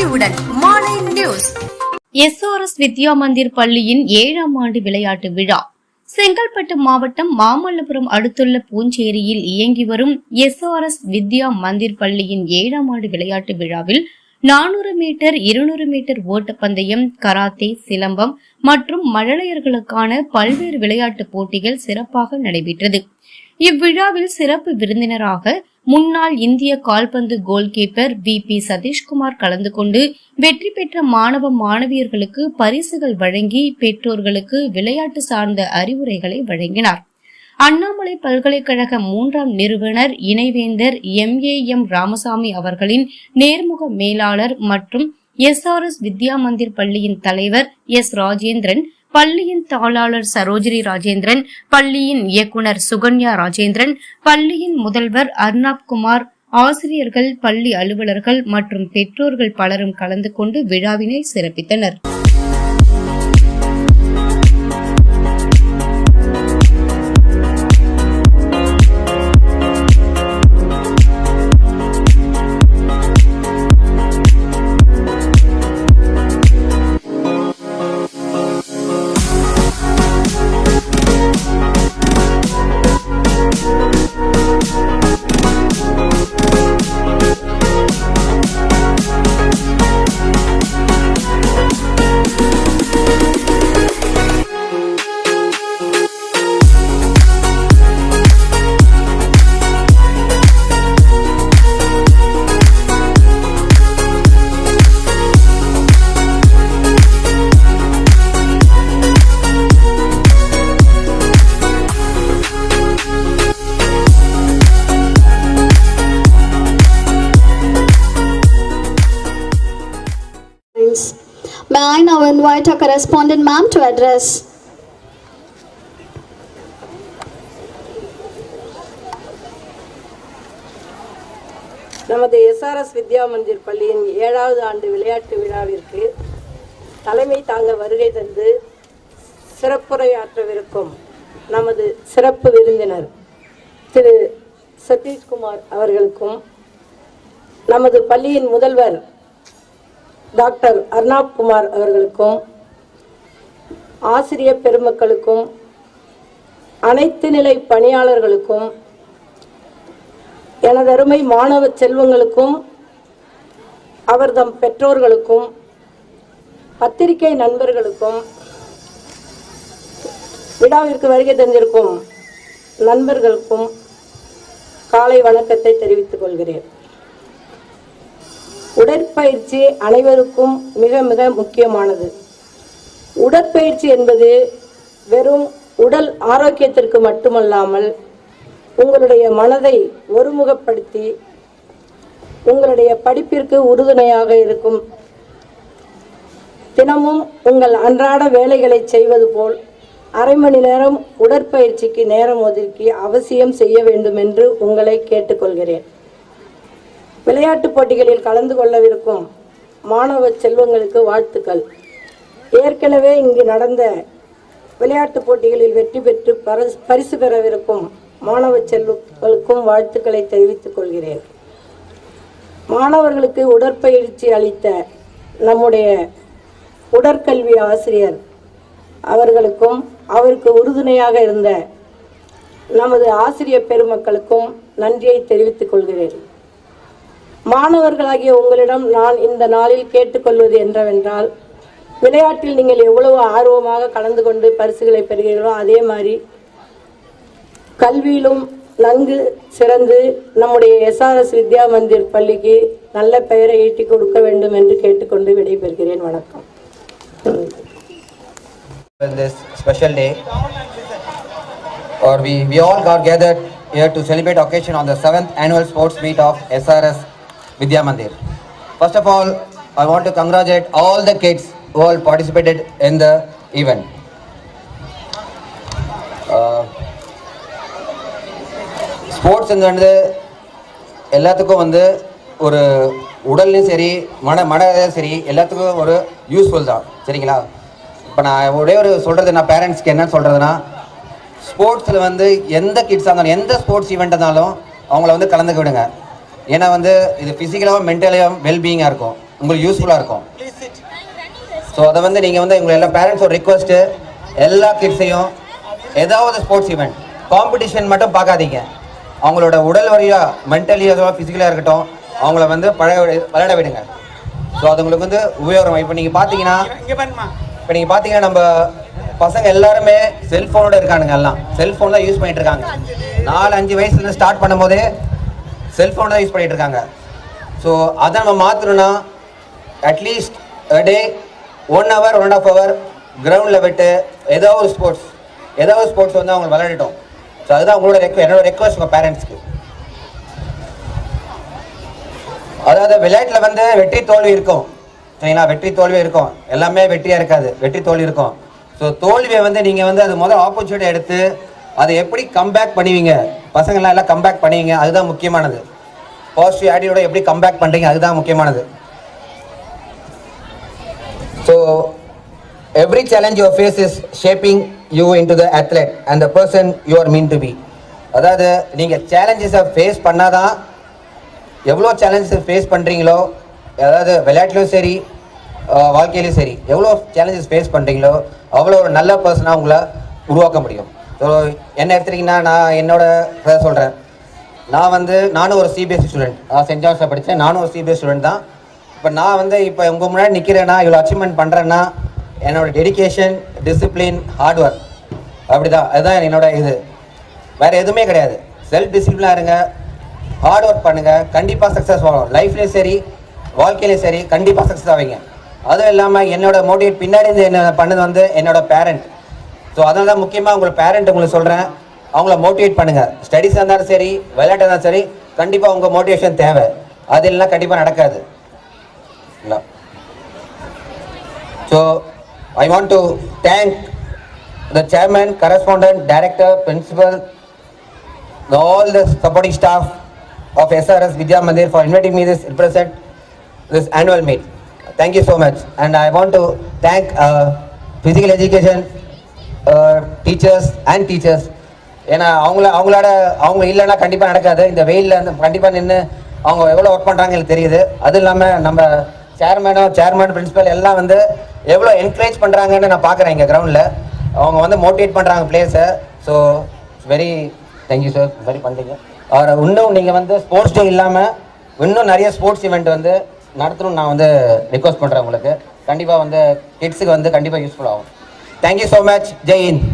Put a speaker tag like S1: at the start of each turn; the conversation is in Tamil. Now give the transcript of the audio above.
S1: அறிவுடன் மாலை நியூஸ்
S2: எஸ்ஆர்எஸ் வித்யா மந்திர் பள்ளியின் ஏழாம் ஆண்டு விளையாட்டு விழா. செங்கல்பட்டு மாவட்டம் மாமல்லபுரம் அடுத்துள்ள பூஞ்சேரியில் இயங்கி வரும் எஸ்ஆர்எஸ் வித்யா மந்திர் பள்ளியின் ஏழாம் ஆண்டு விளையாட்டு விழாவில் நானூறு மீட்டர் இருநூறு மீட்டர் ஓட்டப்பந்தயம் கராத்தே சிலம்பம் மற்றும் மழலையர்களுக்கான பல்வேறு விளையாட்டுப் போட்டிகள் சிறப்பாக நடைபெற்றது. இவ்விழாவில் சிறப்பு விருந்தினராக முன்னாள் இந்திய கால்பந்து கோல்கீப்பர் வி பி சதீஷ்குமார் கலந்து கொண்டு வெற்றி பெற்ற மாணவ மாணவியர்களுக்கு பரிசுகள் வழங்கி பெற்றோர்களுக்கு விளையாட்டு சார்ந்த அறிவுரைகளை வழங்கினார். அண்ணாமலை பல்கலைக்கழக மூன்றாம் நிறுவனர் இணைவேந்தர் எம். ஏ. எம். ராமசாமி அவர்களின் நேர்முக மேலாளர் மற்றும் S. R. S. Vidya Mandir பள்ளியின் தலைவர் எஸ். ராஜேந்திரன் பள்ளியின் தாளாளர் சரோஜினி ராஜேந்திரன் பள்ளியின் இயக்குனர் சுகன்யா ராஜேந்திரன் பள்ளியின் முதல்வர் அர்னாப் குமார் ஆசிரியர்கள் பள்ளி அலுவலர்கள் மற்றும் பெற்றோர்கள் பலரும் கலந்து கொண்டு விழாவினை சிறப்பித்தனர்.
S3: I now invite our correspondent ma'am to address?
S4: நமது எஸ்ஆர்எஸ் வித்யா மந்திர் பள்ளியின் ஏழாவது ஆண்டு விளையாட்டு விழாவிற்கு தலைமை தாங்க வருகை தந்து சிறப்புரையாற்றவிருக்கும் நமது சிறப்பு விருந்தினர் திரு சதீஷ்குமார் அவர்களுக்கும் நமது பள்ளியின் முதல்வர் டாக்டர் அர்ணாப் குமார் அவர்களுக்கும் ஆசிரியர் பெருமக்களுக்கும் அனைத்து நிலை பணியாளர்களுக்கும் எனதருமை மாணவ செல்வங்களுக்கும் அவர்தம் பெற்றோர்களுக்கும் பத்திரிகை நண்பர்களுக்கும் விழாவிற்கு வருகை தந்திருக்கும் நண்பர்களுக்கும் காலை வணக்கத்தை தெரிவித்துக் கொள்கிறேன். உடற்பயிற்சி அனைவருக்கும் மிக மிக முக்கியமானது. உடற்பயிற்சி என்பது வெறும் உடல் ஆரோக்கியத்திற்கு மட்டுமல்லாமல் உங்களுடைய மனதை ஒருமுகப்படுத்தி உங்களுடைய படிப்பிற்கு உறுதுணையாக இருக்கும். தினமும் உங்கள் அன்றாட வேலைகளை செய்வது போல் அரை மணி நேரம் உடற்பயிற்சிக்கு நேரம் ஒதுக்கி அவசியம் செய்ய வேண்டும் என்று உங்களை கேட்டுக்கொள்கிறேன். விளையாட்டுப் போட்டிகளில் கலந்து கொள்ளவிருக்கும் மாணவ செல்வங்களுக்கு வாழ்த்துக்கள். ஏற்கனவே இங்கு நடந்த விளையாட்டுப் போட்டிகளில் வெற்றி பெற்று பரிசு பரிசு பெறவிருக்கும் மாணவ செல்வங்களுக்கும் வாழ்த்துக்களை தெரிவித்துக் கொள்கிறேன். மாணவர்களுக்கு உடற்பயிற்சி அளித்த நம்முடைய உடற்கல்வி ஆசிரியர் அவர்களுக்கும் அவருக்கு உறுதுணையாக இருந்த நமது ஆசிரியர் பெருமக்களுக்கும் நன்றியை தெரிவித்துக் கொள்கிறேன். மாணவர்களாகிய உங்களிடம் நான் இந்த நாளில் கேட்டுக்கொள்வது என்றவென்றால் விளையாட்டில் நீங்கள் எவ்வளவு ஆர்வமாக கலந்து கொண்டு பரிசுகளை பெறுகிறீர்களோ அதே மாதிரி கல்வியிலும் நன்கு சிறந்து நம்முடைய எஸ்ஆர்எஸ் வித்யா மந்திர் பள்ளிக்கு நல்ல பெயரை ஈட்டி கொடுக்க வேண்டும் என்று கேட்டுக்கொண்டு விடைபெறுகிறேன். வணக்கம்.
S5: On this special day or we, we all got gathered here to celebrate occasion on the 7th annual sports meet of SRS Vidya Mandir. First of all, I want to congratulate all the kids who all participated in the event. Uh, sports வந்து எல்லாத்துக்கும் வந்து ஒரு உடல்லையும் சரி மன மனதும் சரி எல்லாத்துக்கும் ஒரு யூஸ்ஃபுல் தான் சரிங்களா இப்போ நான் ஒரே ஒரு சொல்கிறது நான் பேரண்ட்ஸ்க்கு என்ன சொல்கிறதுனா ஸ்போர்ட்ஸில் வந்து எந்த கிட்ஸாக இருந்தாலும் எந்த ஸ்போர்ட்ஸ் ஈவெண்ட் இருந்தாலும் அவங்கள வந்து கலந்துக்க விடுங்க ஏன்னா வந்து இது ஃபிசிக்கலாகவும் மென்டலாகவும் வெல்பீயிங்காக இருக்கும். உங்களுக்கு யூஸ்ஃபுல்லாக இருக்கும். ஸோ அதை வந்து நீங்கள் வந்து உங்களை எல்லா பேரண்ட்ஸோட ரிக்வஸ்ட்டு எல்லா கிட்ஸையும் ஏதாவது ஸ்போர்ட்ஸ் ஈவெண்ட் காம்படிஷன் மட்டும் பார்க்காதீங்க. அவங்களோட உடல் வழியாக மென்டலியாக ஃபிசிக்கலாக இருக்கட்டும் அவங்கள வந்து பழக விளையாட விடுங்க. ஸோ அது உங்களுக்கு வந்து உபயோகம். இப்போ நீங்கள் பார்த்தீங்கன்னா இப்போ நீங்கள் பார்த்தீங்கன்னா நம்ம பசங்க எல்லாருமே செல்ஃபோனோட இருக்கானுங்க எல்லாம். செல்ஃபோன் தான் யூஸ் பண்ணிட்டு இருக்காங்க. நாலு அஞ்சு வயசுலேருந்து ஸ்டார்ட் பண்ணும்போதே செல்ஃபோன் தான் யூஸ் பண்ணிகிட்டு இருக்காங்க. ஸோ அதை நம்ம மாற்றணும்னா at least day one hour one and half hour கிரவுண்டில் விட்டு ஏதோ ஒரு ஸ்போர்ட்ஸ் ஏதோ ஒரு ஸ்போர்ட்ஸ் வந்து அவங்க விளையாடட்டும். ஸோ அதுதான் உங்களோட ரெக்வ என்னோட ரெக்வஸ்ட் உங்கள் பேரண்ட்ஸ்க்கு அதாவது விளையாட்டில் வந்து வெற்றி தோல்வி இருக்கும். சரிங்களா? வெற்றி தோல்வி இருக்கும். எல்லாமே வெற்றியாக இருக்காது. வெற்றி தோல்வி இருக்கும். ஸோ தோல்வியை வந்து நீங்கள் வந்து அது முதல் ஆப்பர்ச்சுனிட்டி எடுத்து அதை எப்படி கம்பேக் பண்ணுவீங்க? பசங்களாம் எல்லாம் கம்பேக் பண்ணுவீங்க. அதுதான் முக்கியமானது. பாசிட்டிவ் ஆட்டிடியூட எப்படி கம்பேக் பண்ணுறீங்க அதுதான் முக்கியமானது. So every challenge your face is shaping you into the athlete and the person you are mean to be அதாவது நீங்கள் சேலஞ்சஸை ஃபேஸ் பண்ணாதான் எவ்வளோ சேலஞ்சஸ் ஃபேஸ் பண்ணுறீங்களோ அதாவது விளையாட்டுலையும் சரி வாழ்க்கையிலையும் சரி எவ்வளோ சேலஞ்சஸ் ஃபேஸ் பண்ணுறீங்களோ அவ்வளோ ஒரு நல்ல பர்சனாக உங்களை உருவாக்க முடியும். ஸோ என்ன எடுத்துட்டிங்கன்னா நான் என்னோட சொல்கிறேன் நான் வந்து நானும் ஒரு சிபிஎஸ்சி ஸ்டூடெண்ட் நான் சென்ட் ஜான்ஸில் படித்தேன். நானும் ஒரு சிபிஎஸ் ஸ்டூடெண்ட் தான். இப்போ நான் வந்து இப்போ உங்கள் முன்னாடி நிற்கிறேன்னா இவ்வளோ அச்சீவ்மெண்ட் பண்ணுறேன்னா என்னோட டெடிகேஷன் டிசிப்ளின் ஹார்ட் ஒர்க் அப்படி தான் அதுதான் என்னோட இது. வேறு எதுவுமே கிடையாது. செல்ஃப் டிசிப்ளினாக இருங்க. ஹார்ட் ஒர்க் பண்ணுங்கள் கண்டிப்பாக சக்ஸஸ் ஆகும் லைஃப்லேயும் சரி வாழ்க்கையிலையும் சரி கண்டிப்பாக சக்ஸஸ் ஆவீங்க அதுவும் இல்லாமல் என்னோட மோட்டிவேட் பின்னாடி இருந்து என்ன பண்ணது வந்து என்னோட பேரண்ட் ஸோ அதனால தான் முக்கியமாக உங்களை பேரண்ட் உங்களுக்கு சொல்கிறேன் அவங்கள மோட்டிவேட் பண்ணுங்க ஸ்டடீஸாக இருந்தாலும் சரி விளையாட்டாக இருந்தாலும் சரி கண்டிப்பாக உங்கள் மோட்டிவேஷன் தேவை அது இல்லைன்னா கண்டிப்பாக நடக்காது இல்லை So I want to thank the chairman, correspondent, director, principal, the, all the supporting staff of SRS Vidya Mandir for inviting me this represent this annual meet. Thank you so much. And I want to thank uh, physical education uh, teachers and teachers. ஏன்னா அவங்கள அவங்களோட அவங்க இல்லைன்னா கண்டிப்பாக நடக்காது. இந்த வெயிலில் அந்த கண்டிப்பாக நின்று அவங்க எவ்வளோ ஒர்க் பண்ணுறாங்க எனக்கு தெரியுது. அதுவும் இல்லாமல் நம்ம சேர்மேனோ சேர்மேன் பிரின்சிபல் எல்லாம் வந்து எவ்வளோ என்கரேஜ் பண்ணுறாங்கன்னு நான் பார்க்குறேன் இங்கே கிரவுண்டில் அவங்க வந்து மோட்டிவேட் பண்ணுறாங்க பிளேஸை so very thank you sir very பண்ணுறீங்க அவரை இன்னும் நீங்கள் வந்து ஸ்போர்ட்ஸ் டே இல்லாமல் இன்னும் நிறைய ஸ்போர்ட்ஸ் ஈவெண்ட் வந்து நடத்தணும்னு நான் வந்து ரிக்வஸ்ட் பண்ணுறேன் உங்களுக்கு. கண்டிப்பாக வந்து கிட்ஸுக்கு வந்து கண்டிப்பாக யூஸ்ஃபுல் ஆகும். Thank you so much Jai Hind